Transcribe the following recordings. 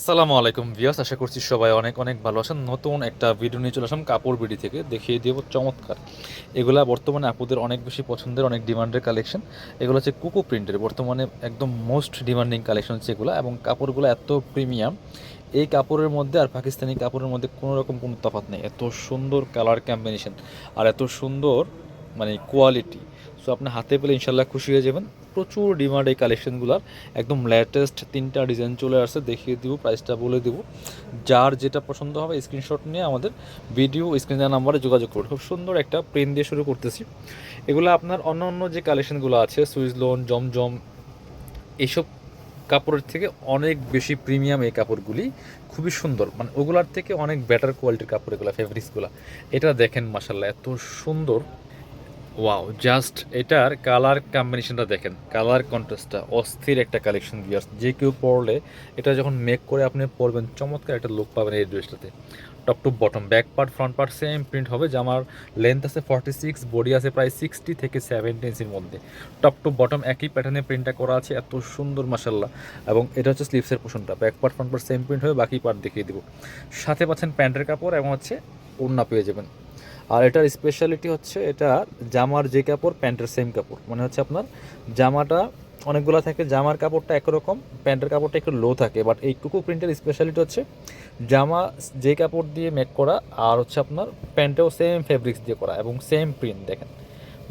আসসালামু আলাইকুম ভিয়াস আশা করছি সবাই অনেক অনেক ভালো আছেন। নতুন একটা ভিডিও নিয়ে চলে আসলাম কাপড় বিডি থেকে। দেখিয়ে দেবো চমৎকার। এগুলা বর্তমানে আপুদের অনেক বেশি পছন্দের, অনেক ডিমান্ডের কালেকশন এগুলো হচ্ছে কুকু প্রিন্টের বর্তমানে একদম মোস্ট ডিমান্ডিং কালেকশন হচ্ছে এগুলো এবং কাপড়গুলো এত প্রিমিয়াম এই কাপড়ের মধ্যে আর পাকিস্তানি কাপড়ের মধ্যে কোনো রকম কোনো তফাৎ নেই। এত সুন্দর কালার কম্বিনেশন আর এত সুন্দর মানে কোয়ালিটি সো আপনি হাতে পেলে ইনশাল্লাহ খুশি হয়ে যাবেন। প্রচুর ডিমান্ড এই কালেকশনগুলোর একদম লেটেস্ট তিনটা ডিজাইন চলে আসছে, দেখিয়ে দিব প্রাইসটা বলে দিব। যার যেটা পছন্দ হবে স্ক্রিনশট নিয়ে আমাদের ভিডিও স্ক্রিন নাম্বারে যোগাযোগ করুন। খুব সুন্দর একটা প্রিন্ট দিয়ে শুরু করতেছি। এগুলো আপনার অন্য অন্য যে কালেকশনগুলো আছে সুইজ লোন জমজম এইসব কাপড়ের থেকে অনেক বেশি প্রিমিয়াম এই কাপড়গুলি। খুবই সুন্দর। মানে ওগুলার থেকে অনেক বেটার কোয়ালিটির কাপড় এগুলো ফেব্রিক্সগুলো এটা দেখেন মাসাল্লাহ এত সুন্দর। ওয়াও জাস্ট এটার কালার কম্বিনেশনটা দেখেন কালার কন্ট্রাস্টটা অস্থির একটা কালেকশন বিয়ার্স যে কেউ পরলে এটা যখন মেক করে আপনি পরবেন চমৎকার একটা লুক পাবেন এই ড্রেসটাতে top to bottom back part front part same print হবে জামার লেন্থ আছে ফর্টি সিক্স বডি আছে প্রায় সিক্সটি থেকে সেভেন্টি ইঞ্চির মধ্যে। টপ টু বটম একই প্যাটার্নে প্রিন্টটা করা আছে, এত সুন্দর মাসাল্লাহ এবং এটা হচ্ছে স্লিভসের পোষণটা back part front part same print হবে বাকি পার্ট দেখিয়ে দিব। সাথে পাচ্ছেন প্যান্টের কাপড় এবং হচ্ছে ওড়না পেয়ে যাবেন। আর এটার স্পেশালিটি হচ্ছে এটা জামার যে কাপড়, প্যান্টের সেম কাপড়। মানে হচ্ছে আপনার জামাটা, অনেকগুলো থাকে, জামার কাপড়টা একরকম, প্যান্টের কাপড়টা একটু লো থাকে। বাট এই কুকু প্রিন্টের স্পেশালিটি হচ্ছে জামা যে কাপড় দিয়ে মেক করা আর হচ্ছে আপনার প্যান্টেও সেম ফেব্রিক্স দিয়ে করা এবং সেম প্রিন্ট দেখেন।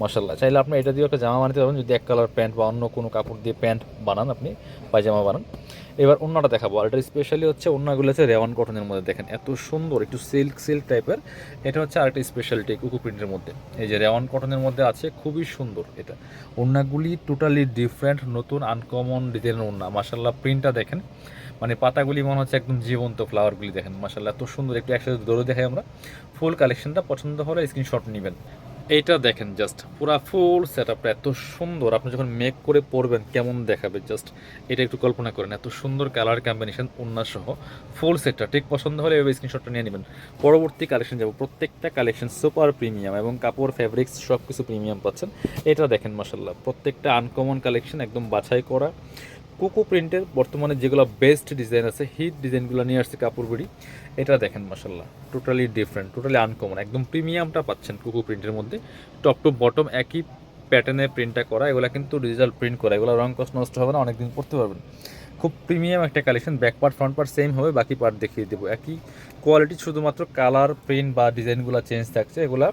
মাসাল্লাহ চাইলে আপনি এটা দিয়ে একটা জামা বানাতে পারবেন, যদি এক কালার প্যান্ট বা অন্য কোনো কাপড় দিয়ে প্যান্ট বানান আপনি, পায়জামা বানান। এবার অন্যটা দেখাবো। আর এটা স্পেশালি হচ্ছে অন্যগুলো হচ্ছে রেওয়ান কটনের মধ্যে। দেখেন, এত সুন্দর, একটু সিল্ক সিল্ক টাইপের এটা হচ্ছে আরেকটা স্পেশালিটি কুকু প্রিন্টের মধ্যে। এই যে রেওয়ান কটনের মধ্যে আছে, খুবই সুন্দর এটা। ওড়নাগুলি টোটালি ডিফারেন্ট নতুন আনকমন ডিজাইনের ওড়না মাসাল্লাহ প্রিন্টটা দেখেন। মানে পাতাগুলি মনে হচ্ছে একদম জীবন্ত ফ্লাওয়ারগুলি দেখেন। মাসাল্লাহ এত সুন্দর। একটু একসাথে দৌড়ে দেখাই আমরা। ফুল কালেকশনটা পছন্দ হলে স্ক্রিনশট নেবেন। এইটা দেখেন জাস্ট পুরা ফুল সেট আপটা এত সুন্দর। আপনি যখন মেক করে পরবেন, কেমন দেখাবে? জাস্ট এটা একটু কল্পনা করেন, এত সুন্দর কালার কম্বিনেশন সহ ফুল সেটটা ঠিক পছন্দ হলে এভাবে স্ক্রিনশটটা নিয়ে নেবেন। পরবর্তী কালেকশন যাব, প্রত্যেকটা কালেকশন সুপার প্রিমিয়াম এবং কাপড় ফ্যাব্রিক্স সব কিছু প্রিমিয়াম পাচ্ছেন। এটা দেখেন মাসাল্লাহ প্রত্যেকটা আনকমন কালেকশন একদম বাছাই করা। কুকু প্রিন্টের বর্তমানে যেগুলো বেস্ট ডিজাইন আছে হিট ডিজাইনগুলো নিয়ে আসছে কাপড় বুড়ি, এটা দেখেন মাসাল্লাহ টোটালি ডিফারেন্ট টোটালি আনকমন একদম প্রিমিয়ামটা পাচ্ছেন কুকু প্রিন্টের মধ্যে টপ টু বটম একই প্যাটার্নে প্রিন্টটা করা, এগুলো কিন্তু ডিজিটাল প্রিন্ট করা, এগুলো রং কষ্ট নষ্ট হবে না, অনেকদিন পড়তে পারবেন। খুব প্রিমিয়াম একটা collection back part front part same হবে, বাকি পার্ট দেখিয়ে দেবো। একই কোয়ালিটি শুধুমাত্র কালার প্রিন্ট বা ডিজাইনগুলো চেঞ্জ থাকছে, এগুলা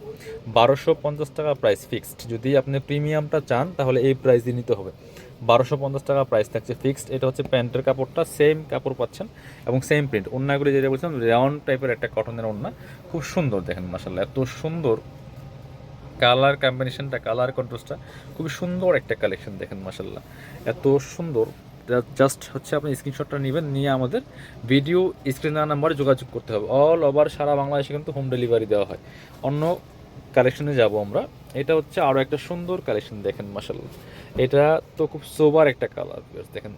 বারোশো পঞ্চাশ টাকা প্রাইস ফিক্সড যদি আপনি প্রিমিয়ামটা চান, তাহলে এই প্রাইস দিয়ে নিতে হবে। বারোশো পঞ্চাশ টাকা প্রাইস থাকছে ফিক্সড এটা হচ্ছে প্যান্টের কাপড়টা সেম কাপড় পাচ্ছেন এবং সেম প্রিন্ট অন্যগুলি যেটা বলছিলাম রাউন্ড টাইপের একটা কটনের ওড়না খুব সুন্দর দেখেন মাসাল্লাহ এত সুন্দর কালার কম্বিনেশনটা কালার কন্ট্রাস্টটা খুবই সুন্দর একটা কালেকশন দেখেন মাসাল্লাহ এত সুন্দর। জাস্ট হচ্ছে আপনি স্ক্রিনশটটা নেবেন, নিয়ে আমাদের ভিডিও স্ক্রিন নাম্বারে যোগাযোগ করতে হবে। অল ওভার সারা বাংলাদেশে কিন্তু হোম ডেলিভারি দেওয়া হয়। অন্য কালেকশনে যাব আমরা। এটা হচ্ছে আরও একটা সুন্দর কালেকশন দেখেন মাসাল্লাহ এটা তো খুব সোবার একটা কালার দেখেন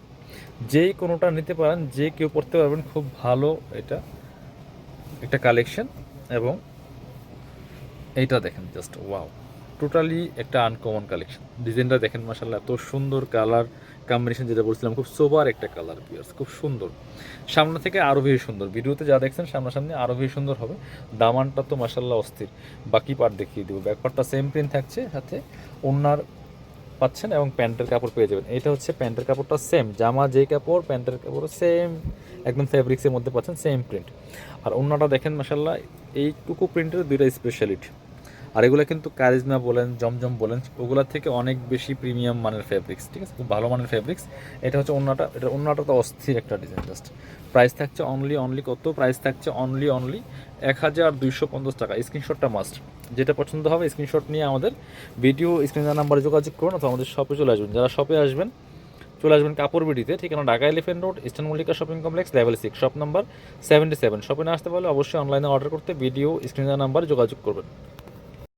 যেই কোনোটা নিতে পারেন, যে কেউ পড়তে পারবেন, খুব ভালো এটা, একটা কালেকশন এবং এইটা দেখেন জাস্ট ওয়াও টোটালি একটা আনকমন কালেকশন ডিজাইনটা দেখেন মাসাল্লাহ এত সুন্দর কালার কম্বিনেশন যেটা বলছিলাম, খুব সোবার একটা কালার পিয়ার্স খুব সুন্দর। সামনে থেকে আরও বেশি সুন্দর। ভিডিওতে যা দেখছেন, সামনাসামনি আরও বেশি সুন্দর হবে। দামানটা তো মাসাল্লাহ অস্থির। বাকি পার্ট দেখিয়ে দেবো। ব্যাক পার্টটা সেম প্রিন্ট থাকছে, সাথে ওনার পাচ্ছেন এবং প্যান্টের কাপড় পেয়ে যাবেন। এটা হচ্ছে প্যান্টের কাপড়টা সেম জামা যেই কাপড়, প্যান্টের কাপড় সেম একদম ফেব্রিক্সের মধ্যে পাচ্ছেন সেম প্রিন্ট আর অন্যটা দেখেন মাসাল্লাহ এই টুকু প্রিন্টের দুইটা স্পেশালিটি আর এগুলো কিন্তু কারিজমা বলেন, জমজম বলেন ওগুলোর থেকে অনেক বেশি প্রিমিয়াম মানের ফেব্রিক্স ঠিক আছে? খুব ভালো মানের ফেব্রিক্স এটা হচ্ছে অন্যটা, এটা অন্যটা তো অস্থির একটা ডিজাইন জাস্ট প্রাইস থাকছে অনলি অনলি কত? প্রাইস থাকছে অনলি অনলি এক হাজার দুইশো পঞ্চাশ টাকা। স্ক্রিনশটটা মাস্ট যেটা পছন্দ হবে স্ক্রিনশট নিয়ে আমাদের ভিডিও স্ক্রিনের নাম্বারে যোগাযোগ করুন অথবা আমাদের শপে চলে আসবেন। যারা শপে আসবেন, চলে আসবেন কাপড় বিডিতে, ঠিকানা Dhaka elephant road eastern Mallika shopping complex level six shop number seventy seven শপে না আসতে পারলে অবশ্যই অনলাইনে অর্ডার করতে ভিডিও স্ক্রিনের নাম্বারে যোগাযোগ করবেন।